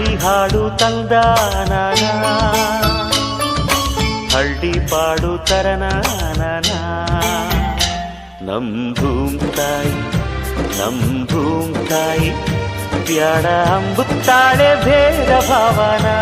ಹಳ್ಳಿ ಹಾಡು ತಂದಾನ ಹಳ್ಳಿ ಪಾಡು ತರನಾನ ನಮ್ ಭೂಮ್ ತಾಯಿ ನಮ್ ಭೂಮ್ ತಾಯಿ ಬ್ಯಾಡ ಅಂಬುತ್ತಾಳೆ ಭೇದ ಭಾವನಾ